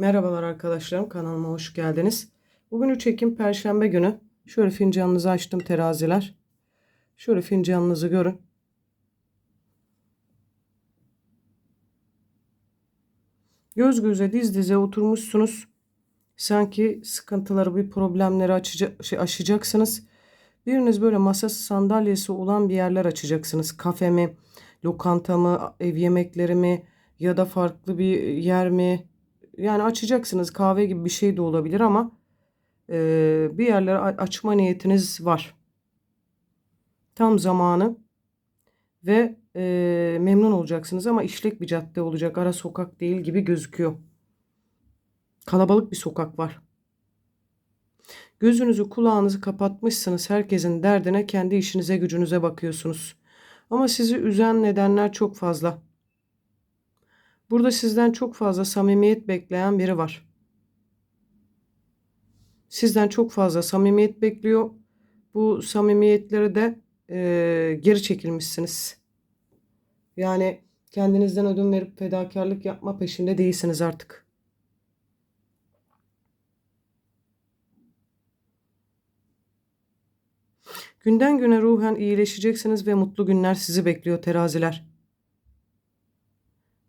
Merhabalar arkadaşlarım kanalıma hoş geldiniz. Bugün 3 Ekim Perşembe günü. Şöyle fincanınızı açtım teraziler. Şöyle fincanınızı görün. Göz göze diz dize oturmuşsunuz. Sanki sıkıntıları bir problemleri açacak, şey, aşacaksınız. Biriniz böyle masası sandalyesi olan bir yerler açacaksınız. Kafe mi, lokanta mı, ev yemekleri mi ya da farklı bir yer mi? Yani açacaksınız kahve gibi bir şey de olabilir ama e, bir yerler açma niyetiniz var. Tam zamanı ve e, memnun olacaksınız ama işlek bir cadde olacak. Ara sokak değil gibi gözüküyor. Kalabalık bir sokak var. Gözünüzü kulağınızı kapatmışsınız. Herkesin derdine kendi işinize gücünüze bakıyorsunuz. Ama sizi üzen nedenler çok fazla. Burada sizden çok fazla samimiyet bekleyen biri var. Sizden çok fazla samimiyet bekliyor. Bu samimiyetlere de e, geri çekilmişsiniz. Yani kendinizden ödün verip fedakarlık yapma peşinde değilsiniz artık. Günden güne ruhen iyileşeceksiniz ve mutlu günler sizi bekliyor teraziler.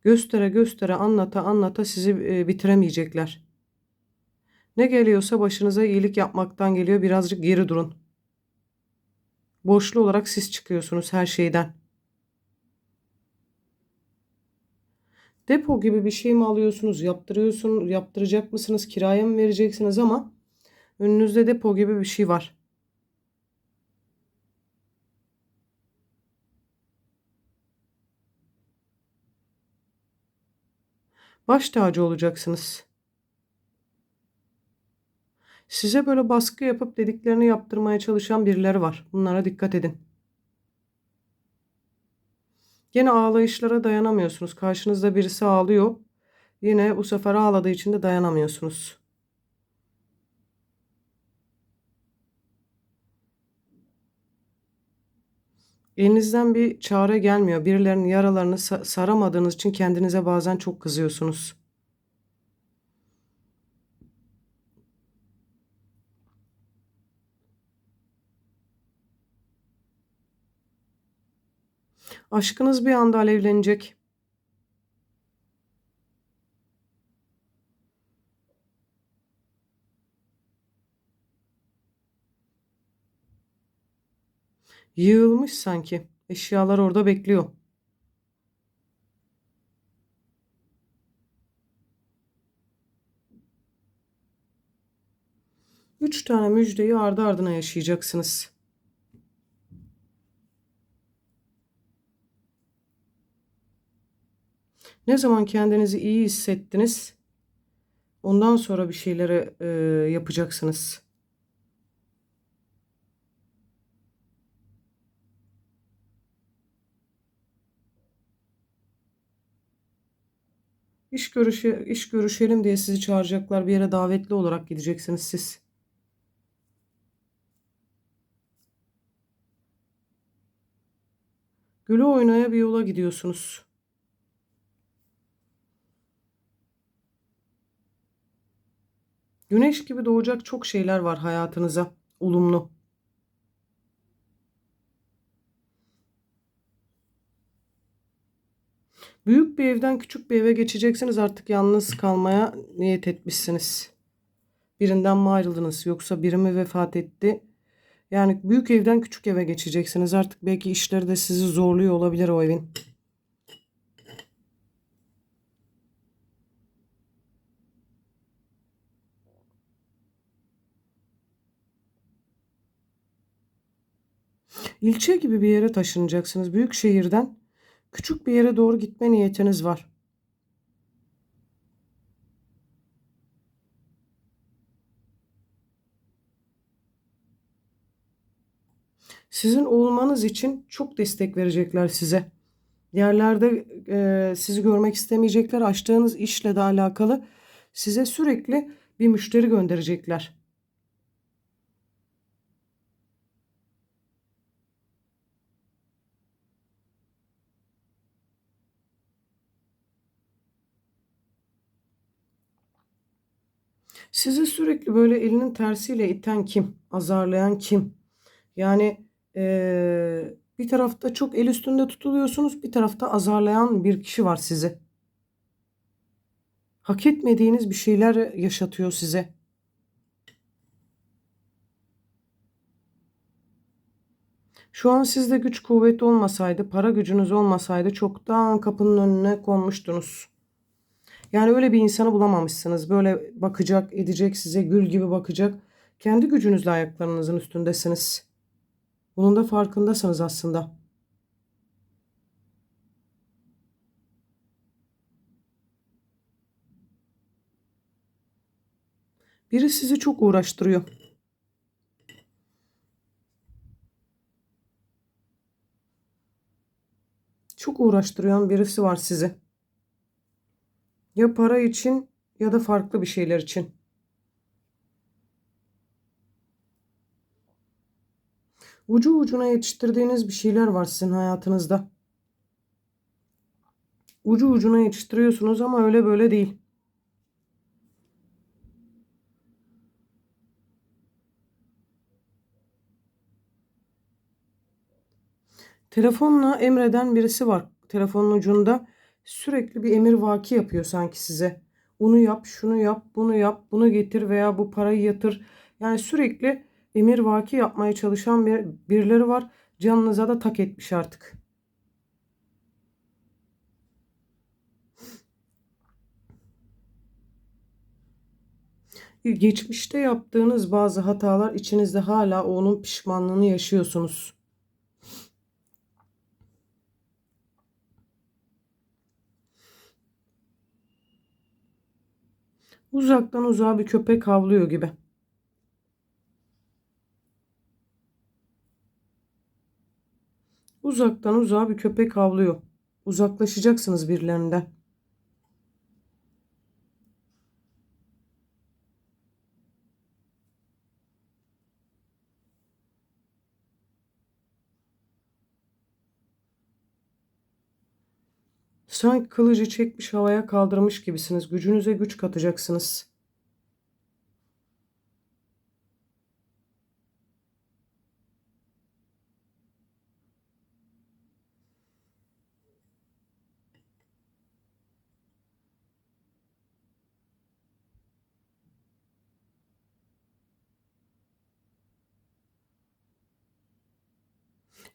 Göstere göstere anlata anlata sizi e, bitiremeyecekler. Ne geliyorsa başınıza iyilik yapmaktan geliyor birazcık geri durun. Borçlu olarak siz çıkıyorsunuz her şeyden. Depo gibi bir şey mi alıyorsunuz, yaptırıyorsun, yaptıracak mısınız, kiraya mı vereceksiniz ama önünüzde depo gibi bir şey var. Baş tacı olacaksınız. Size böyle baskı yapıp dediklerini yaptırmaya çalışan birileri var. Bunlara dikkat edin. Yine ağlayışlara dayanamıyorsunuz. Karşınızda birisi ağlıyor. Yine bu sefer ağladığı için de dayanamıyorsunuz. Elinizden bir çare gelmiyor. Birilerinin yaralarını saramadığınız için kendinize bazen çok kızıyorsunuz. Aşkınız bir anda alevlenecek. Yığılmış sanki. Eşyalar orada bekliyor. Üç tane müjdeyi ardı ardına yaşayacaksınız. Ne zaman kendinizi iyi hissettiniz, ondan sonra bir şeyleri e, yapacaksınız. İş, görüşü, iş görüşelim diye sizi çağıracaklar. Bir yere davetli olarak gideceksiniz siz. Gülü oynaya bir yola gidiyorsunuz. Güneş gibi doğacak çok şeyler var hayatınıza. Olumlu. Büyük bir evden küçük bir eve geçeceksiniz. Artık yalnız kalmaya niyet etmişsiniz. Birinden mi ayrıldınız yoksa biri mi vefat etti? Yani büyük evden küçük eve geçeceksiniz. Artık belki işleri de sizi zorluyor olabilir o evin. İlçe gibi bir yere taşınacaksınız. Büyük şehirden küçük bir yere doğru gitme niyetiniz var. Sizin olmanız için çok destek verecekler size. Yerlerde e, sizi görmek istemeyecekler. Açtığınız işle de alakalı size sürekli bir müşteri gönderecekler. Sizi sürekli böyle elinin tersiyle iten kim? Azarlayan kim? Yani eee, bir tarafta çok el üstünde tutuluyorsunuz, bir tarafta azarlayan bir kişi var sizi. Hak etmediğiniz bir şeyler yaşatıyor size. Şu an sizde güç kuvvet olmasaydı, para gücünüz olmasaydı çoktan kapının önüne konmuştunuz. Yani öyle bir insanı bulamamışsınız. Böyle bakacak, edecek, size gül gibi bakacak. Kendi gücünüzle ayaklarınızın üstündesiniz. Bunun da farkındasınız aslında. Biri sizi çok uğraştırıyor. Çok uğraştırıyor birisi var sizi. Ya para için ya da farklı bir şeyler için. Ucu ucuna yetiştirdiğiniz bir şeyler var sizin hayatınızda. Ucu ucuna yetiştiriyorsunuz ama öyle böyle değil. Telefonla emreden birisi var. Telefonun ucunda sürekli bir emir vaki yapıyor sanki size. Onu yap, şunu yap, bunu yap, bunu getir veya bu parayı yatır. Yani sürekli emir vaki yapmaya çalışan bir, birileri var. Canınıza da tak etmiş artık. Geçmişte yaptığınız bazı hatalar içinizde hala onun pişmanlığını yaşıyorsunuz. Uzaktan uzağa bir köpek havlıyor gibi. Uzaktan uzağa bir köpek havlıyor. Uzaklaşacaksınız birilerinden. Sanki kılıcı çekmiş havaya kaldırmış gibisiniz. Gücünüze güç katacaksınız.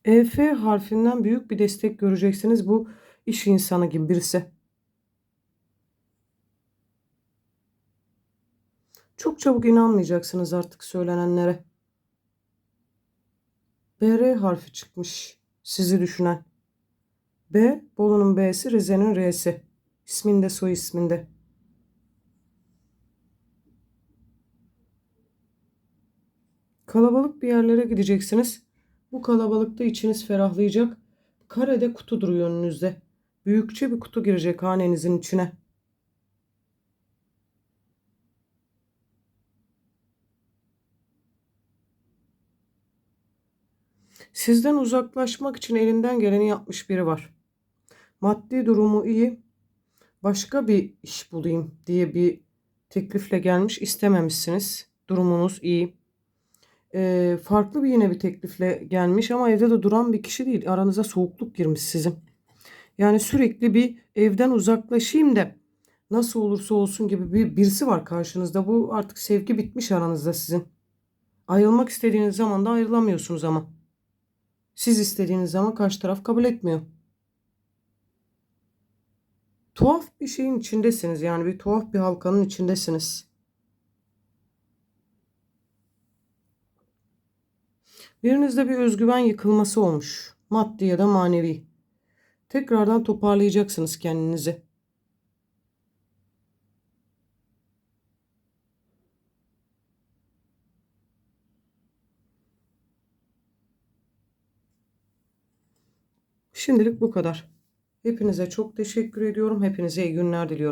EF harfinden büyük bir destek göreceksiniz. Bu iş insanı gibi birisi. Çok çabuk inanmayacaksınız artık söylenenlere. BR harfi çıkmış sizi düşünen. B, Bolu'nun B'si, Rize'nin R'si. İsminde, soy isminde. Kalabalık bir yerlere gideceksiniz. Bu kalabalıkta içiniz ferahlayacak. Karede kutu duruyor önünüzde. Büyükçe bir kutu girecek hanenizin içine. Sizden uzaklaşmak için elinden geleni yapmış biri var. Maddi durumu iyi. Başka bir iş bulayım diye bir teklifle gelmiş. istememişsiniz. Durumunuz iyi. Ee, farklı bir yine bir teklifle gelmiş ama evde de duran bir kişi değil. Aranıza soğukluk girmiş sizin. Yani sürekli bir evden uzaklaşayım da nasıl olursa olsun gibi bir birisi var karşınızda. Bu artık sevgi bitmiş aranızda sizin. Ayrılmak istediğiniz zaman da ayrılamıyorsunuz ama. Siz istediğiniz zaman karşı taraf kabul etmiyor. Tuhaf bir şeyin içindesiniz yani bir tuhaf bir halkanın içindesiniz. Birinizde bir özgüven yıkılması olmuş. Maddi ya da manevi. Tekrardan toparlayacaksınız kendinizi. Şimdilik bu kadar. Hepinize çok teşekkür ediyorum. Hepinize iyi günler diliyorum.